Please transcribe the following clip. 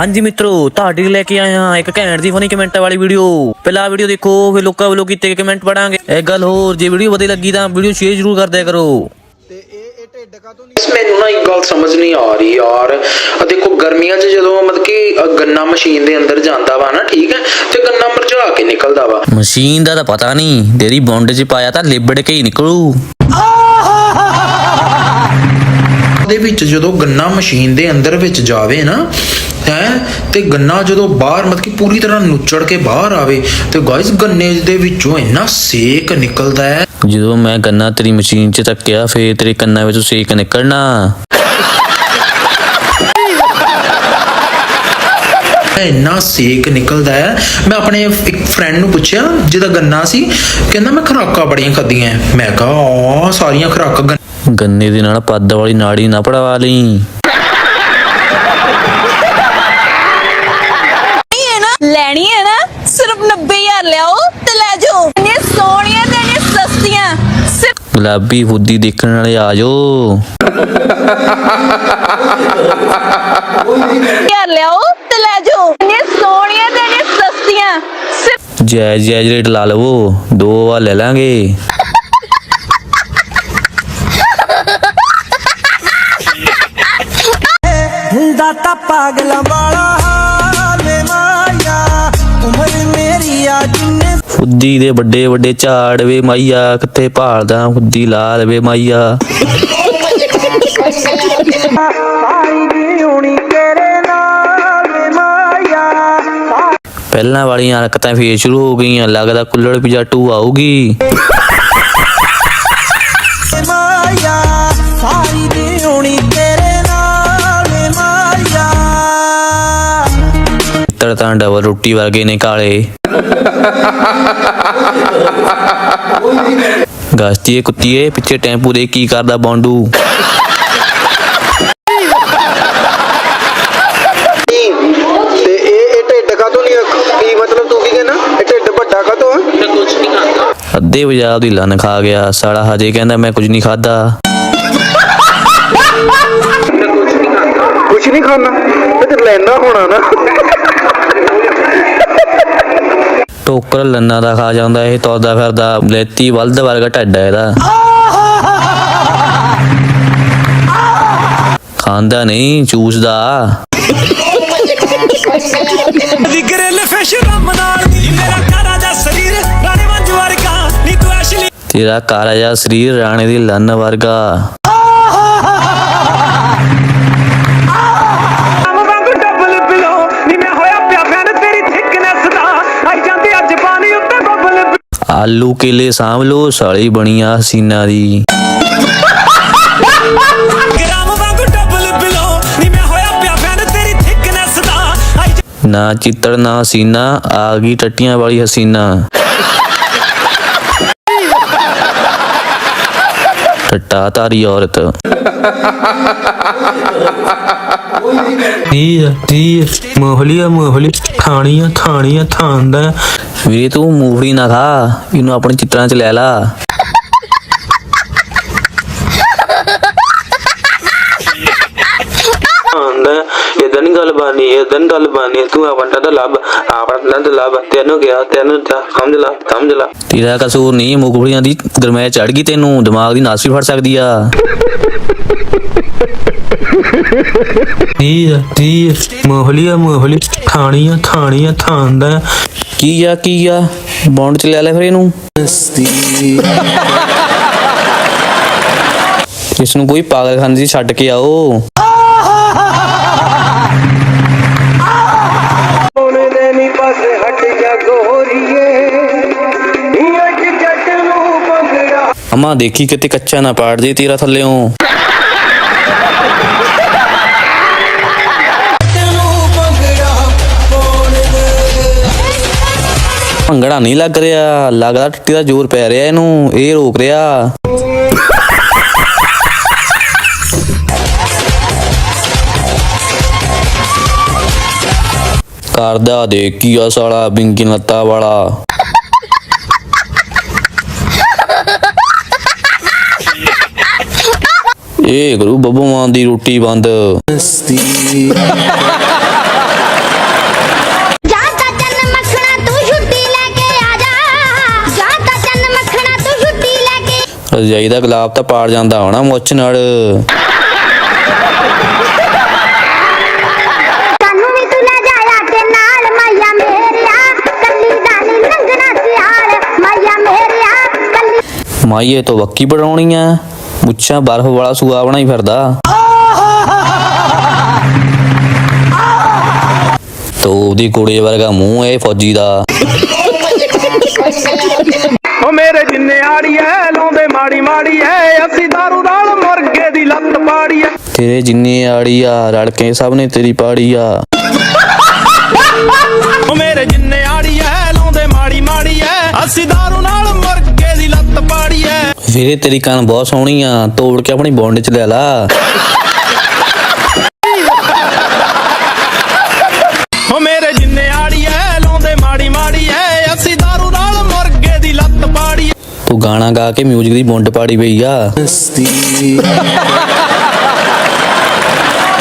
ਹਾਂਜੀ ਮਿੱਤਰੋ ਤੁਹਾਡੇ ਲਈ ਲੈ ਕੇ ਆਇਆ ਹਾਂ ਇੱਕ ਘੈਂਟ ਦੀ ਫਨੀ ਕਮੈਂਟ ਵਾਲੀ ਵੀਡੀਓ ਪਹਿਲਾਂ ਵੀਡੀਓ ਦੇਖੋ ਫਿਰ ਲੋਕਾਂ ਵੱਲੋਂ ਕੀਤੇ ਕਮੈਂਟ ਪੜਾਂਗੇ। ਇੱਕ ਗੱਲ ਹੋਰ ਜੇ ਵੀਡੀਓ ਵਧੀਆ ਲੱਗੀ ਤਾਂ ਵੀਡੀਓ ਸ਼ੇਅਰ ਜ਼ਰੂਰ ਕਰ ਦਿਆ ਕਰੋ। ਮੈਨੂੰ ਨਾ ਇੱਕ ਗੱਲ ਸਮਝ ਨਹੀਂ ਆ ਰਹੀ ਯਾਰ। ਆ ਦੇਖੋ ਗਰਮੀਆਂ 'ਚ ਜਦੋਂ ਮਤਲਬ ਕਿ ਅ, ਗੰਨਾ ਮਸ਼ੀਨ ਦੇ ਅੰਦਰ ਜਾਂਦਾ ਵਾ ਨਾ ਠੀਕ ਹੈ? ਤੇ ਗੰਨਾ ਮੁਰਝਾ ਕੇ ਨਿਕਲਦਾ ਵਾ। ਮਸ਼ੀਨ ਦਾ ਤਾਂ ਪਤਾ ਨਹੀਂ ਤੇਰੀ ਬੌਂਡ 'ਚ ਪਾਇਆ ਤਾਂ ਲਿਬੜ ਕੇ ਹੀ ਨਿਕਲੂ। ਉਹਦੇ ਵਿੱਚ ਜਦੋਂ ਗੰਨਾ ਮਸ਼ੀਨ ਦੇ ਅੰਦਰ ਵਿੱਚ ਜਾਵੇ ਨਾ ਹੈ? ਤੇ ਗੰਨਾ ਜਦੋਂ ਬਾਹਰ ਮਤਲਬ ਕਿ ਪੂਰੀ ਤਰ੍ਹਾਂ ਨੁੱਚੜ ਕੇ ਬਾਹਰ ਆਵੇ ਤੇ ਗਾਇਸ ਗੰਨੇ ਦੇ ਵਿੱਚੋਂ ਇੰਨਾ ਸੇਕ ਨਿਕਲਦਾ ਹੈ। ਜਦੋਂ ਮੈਂ ਗੰਨਾ ਤੇਰੀ ਮਸ਼ੀਨ 'ਚ ਤੱਕਿਆ ਫੇਰ ਤੇਰੇ ਕੰਨਾਂ ਵਿੱਚੋਂ ਸੇਕ ਨਿਕਲਣਾ। ਇੰਨਾ ਸੇਕ ਨਿਕਲਦਾ ਹੈ। ਮੈਂ ਆਪਣੇ ਇੱਕ ਫਰੈਂਡ ਨੂੰ ਪੁੱਛਿਆ ਜਿਹਦਾ ਗੰਨਾ ਸੀ ਕਹਿੰਦਾ ਮੈਂ ਖਰਾਕਾਂ ਬੜੀਆਂ ਖਾਧੀਆਂ ਮੈਂ ਕਿਹਾ ਆ ਸਾਰੀਆਂ ਖਰਾਕਾਂ ਗੰਨੇ ਦੇ ਨਾਲ ਪੱਦ ਵਾਲੀ ਨਾੜੀ ਨਾ ਪੜਵਾ ਲਈ ਲੈਣੀ ਹੈ ਨਾ ਲੈਣੀ ਹੈ ਨਾ ਸਿਰਫ 90000 ਲਿਆਓ ਤੇ ਲੈ ਜਾਓ ਇੰਨੀਆਂ ਸੋਹਣੀਆਂ ਤੇ ਇੰਨੀਆਂ ਸਸਤੀਆਂ ਸਿਰਫ ਗੁਲਾਬੀ ਹੁੱਦੀ ਦੇਖਣ ਵਾਲੇ ਆ ਜਾਓ। 1000 ਲਿਆਓ? ਤੇ ਲੈ ਜਾਓ। ਇੰਨੀਆਂ ਸੋਹਣੀਆਂ ਤੇ ਇੰਨੀਆਂ ਸਸਤੀਆਂ। ਸਿਰਫ ਜਾਇਜ਼ ਜਾਇਜ਼ ਰੇਟ ਲਾ ਲਵੋ ਦੋ ਵਾ ਲੈ ਲਾਂਗੇ। ਹੁੰਦਾ ਤਾਂ ਪਾਗਲਾਂ ਵਾਲਾ। ਆ ਜਿੰਨੇ ਹੁੱਦੀ ਦੇ ਵੱਡੇ ਵੱਡੇ ਝਾੜ ਵੇ ਮਾਈਆ, ਕਿੱਥੇ ਭਾਲਦਾ ਹੁੱਦੀ ਲਾਲ ਵੇ ਮਾਈਆ। ਪਹਿਲਾਂ ਵਾਲੀਆਂ ਹਰਕਤਾਂ ਫੇਰ ਸ਼ੁਰੂ ਹੋ ਗਈਆਂ, ਲੱਗਦਾ ਕੁੱਲੜ ਪੀਜਾ 2 ਆਊਗੀ। ਤੜ ਤਾਂ ਡਬਲ ਰੋਟੀ ਵਰਗੇ ਨੇ ਕਾਲੇ। ਗਾਸਤੀਏ ਕੁੱਤੀਏ ਪਿੱਛੇ ਟੈਂਪੂ ਦੇ ਕੀ ਕਰਦਾ ਬੌਂਡੂ। ਤੇ ਇਹ ਇਹ ਢਿੱਡ ਕਾ ਤੋਂ ਨਹੀਂ ਕੀ ਮਤਲਬ ਤੂੰ ਕੀ ਕਹਿਣਾ? ਇਹ ਢਿੱਡ ਵੱਡਾ ਕਾ ਤੋਂ ਆ ਅੱਧੇ ਪੰਜਾਬ ਦੀ ਲੰਨ ਖਾ ਗਿਆ ਸਾਲਾ ਹਜੇ ਕਹਿੰਦਾ ਮੈਂ ਕੁਝ ਨਹੀਂ ਖਾਦਾ। ਕੁਝ ਨਹੀਂ ਖਾਣਾ ਤੇ ਲੈਂਦਾ ਹੋਣਾ ਨਾ। ਟੋਕਰ ਲੰਨਾ ਦਾ ਖਾ ਜਾਂਦਾ ਇਹ ਤੁਰਦਾ ਫਿਰਦਾ ਲੈਤੀ ਬਲਦ ਵਰਗਾ ਢੱਡ ਹੈ ਇਹਦਾ। ਖਾਂਦਾ ਨਹੀਂ ਚੂਸਦਾ। ਦੀ ਗ੍ਰਿਲ ਫਿਸ਼ ਰਮ ਨਾਲ ਨੀ ਮੇਰਾ ਕਾਰਾ ਦਾ ਸਰੀਰ ਰਾਣੇ ਮੰਜ ਵਰਗਾ ਨੀ ਤੂੰ ਐਸ਼ਲੀ। ਤੇਰਾ ਕਾਲਾ ਜਿਹਾ ਸਰੀਰ ਰਾਣੇ ਦੀ ਲੰਨ ਵਰਗਾ। ਆਲੂ ਕੇਲੇ ਸਾਂਭ ਲੋ ਸਾਲੀ ਬਣੀਆਂ ਹਸੀਨਾ ਦੀ। ਗ੍ਰਾਮ ਵਾਂਗੂ ਡਬਲ ਬਿਲੋ ਨੀ ਮੈਂ ਹੋਇਆ ਪਿਆ ਫੈਨ ਤੇਰੀ ਥਿਕਨੈਸ ਦਾ। ਆਈ ਨਾ ਚਿੱਤੜ ਨਾ ਹਸੀਨਾ ਆ ਗਈ ਟੱਟੀਆਂ ਵਾਲੀ ਹਸੀਨਾ। ਟੱਟਾ ਤਾਰੀ ਔਰਤ। ਤੀਰ ਤੀਰ ਮੋਹਲੀਆ ਮੋਹਲੀ ਥਾਣੀਆਂ ਥਾਣੀਆਂ ਥਾਂਦਾ ਵੀਰੇ ਤੂੰ ਮੂਫੜੀ ਨਾ ਖਾ ਇਹਨੂੰ ਆਪਣੇ ਚਿੱਤਰਾਂ 'ਚ ਲੈ ਲਾ। ਇਦਾਂ ਨਹੀਂ ਗੱਲ ਬਾਨੀ ਇਦਾਂ ਨੀ ਗੱਲ ਬਾਨੀ ਤੂੰ ਆਪਣਾ ਤਾਂ ਲੱਭ ਆਪਣਾ ਤਾਂ ਲੱਭ ਤੈਨੂੰ ਗਿਆ ਤੈਨੂੰ ਤਾਂ ਸਮਝ ਲਾ ਸਮਝ ਲਾ। ਤੇਰਾ ਕਸੂਰ ਨਹੀਂ ਮੂਫੜੀਆਂ ਦੀ ਗਰਮੈਸ਼ ਚੜ ਗਈ ਤੈਨੂੰ ਦਿਮਾਗ ਦੀ ਨਾਸ ਵੀ ਫੜ ਸਕਦੀ ਆ। ਤੀਰ ਤੀਰ ਮੋਹਲੀਆ ਮੋਹਲੀ ਥਾਣੀਆਂ ਥਾਣੀਆਂ ਥਾਂਦਾ ਕੀ ਆ ਕੀ ਆ? ਬੌਂਡ 'ਚ ਲੈ ਲੈ ਫਿਰ ਇਹਨੂੰ। ਇਸ ਨੂੰ ਕੋਈ ਪਾਗਲਖਾਨੇ 'ਚ ਛੱਡ ਕੇ ਆਓ। ਅਮਾ ਦੇਖੀ ਕਿਤੇ ਕੱਚਾ ਨਾ ਪਾੜ ਦੇ ਤੇਰਾ ਥੱਲਿਓਂ। ਭੰਗੜਾ ਨਹੀਂ ਲੱਗ ਰਿਹਾ, ਲੱਗਦਾ ਟੱਟੀ ਦਾ ਜ਼ੋਰ ਪੈ ਰਿਹਾ ਇਹਨੂੰ, ਇਹ ਰੋਕ ਰਿਹਾ। ਕਰਦਾ ਦੇ ਕੀ ਆ ਸਾਲਾ, ਬਿੰਗੀ ਲੱਤਾ ਵਾਲਾ। ਇਹ ਗੁਰੂ ਬੱਬੂ ਮਾਨ ਦੀ ਰੋਟੀ ਬੰਦ। ਰਜਾਈ ਦਾ ਗੁਲਾਬ ਤਾਂ ਪਾੜ ਜਾਂਦਾ ਹੋਣਾ ਮੁੱਛ ਨਾਲ। ਮਾਈਏ ਤੋਂ ਵੱਕੀ ਬਣਾਉਣੀ ਆ। ਮੁੱਛਾਂ ਬਰਫ ਵਾਲਾ ਸੂਆ ਬਣਾ ਹੀ ਫਿਰਦਾ। ਤੋ ਉਹਦੀ ਕੁੜੀ ਵਰਗਾ ਮੂੰਹ ਏ ਫੌਜੀ ਦਾ। ਓ ਮੇਰੇ ਜਿੰਨੇ ਆੜੀ ਐ ਲਾਉਂਦੇ ਮਾੜੀ ਮਾੜੀ ਐ ਅਸੀਂ ਦਾਰੂ ਨਾਲ ਮੁਰਗੇ ਦੀ ਲੱਤ ਪਾੜੀ ਐ ਤੇਰੇ ਜਿੰਨੀ ਆੜੀ ਆ ਰਲ ਕੇ ਸਭ ਨੇ ਤੇਰੀ ਪਾੜੀ ਆ। ਓ ਮੇਰੇ ਜਿੰਨੇ ਆੜੀ ਐ ਲਾਉਂਦੇ ਮਾੜੀ ਮਾੜੀ ਐ ਅਸੀਂ ਦਾਰੂ ਨਾਲ ਮੁਰਗੇ ਦੀ ਲੱਤ ਪਾੜੀ ਐ ਵੀਰੇ ਤੇਰੀ ਕੰਨ ਬਹੁਤ ਸੋਹਣੀ ਆ ਤੋੜ ਕੇ ਆਪਣੀ ਬੌਂਡ ਚ ਲੈ ਲਾ। ਤੂੰ ਗਾਣਾ ਗਾ ਕੇ ਮਿਊਜ਼ਿਕ ਦੀ ਬੌਂਡ ਪਾੜੀ ਪਈ ਆ।